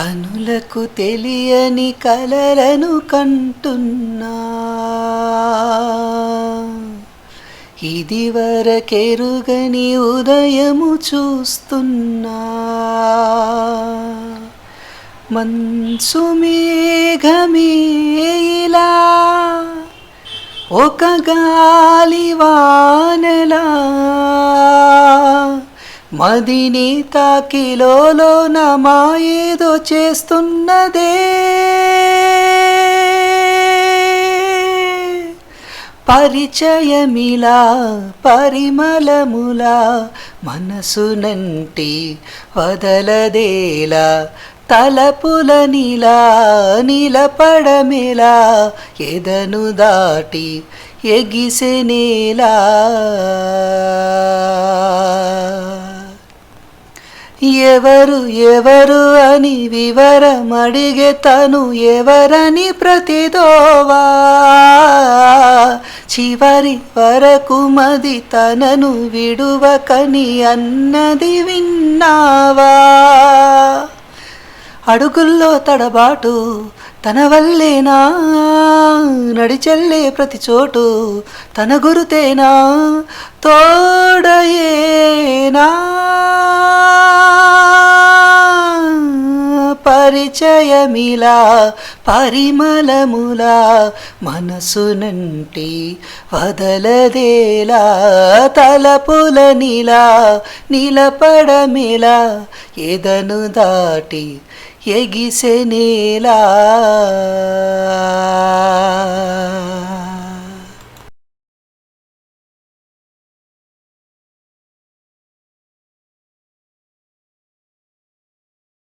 కనులకు తెలియని కలలను కంటున్నా. ఇది వరకెరుగని ఉదయము చూస్తున్నా. మంచు మేఘమేలా ఒక గాలి వానలా మదిని తాకిలోలో నమాయేదో చేస్తున్నదే. పరిచయమిలా పరిమళములా మనసునంటి వదలదేలా తలపుల నీలా నిలపడమేలా ఎదను దాటి ఎగిసెనేలా ఎవరు ఎవరు అని వివరం తను ఎవరని ప్రతిదోవా? చివరి వరకు మది తనను విడువకని అన్నది విన్నావా? అడుగుల్లో తడబాటు తన వల్లేనా? నడిచెల్లే ప్రతి చోటు తన గురుతేనా? తోడయేనా? పరిచయమిలా పరిమళములా మనసునంటి వదలదేలా తలపుల నీలా నిలపడమిలా ఎదను దాటి ఎగిసెనేలా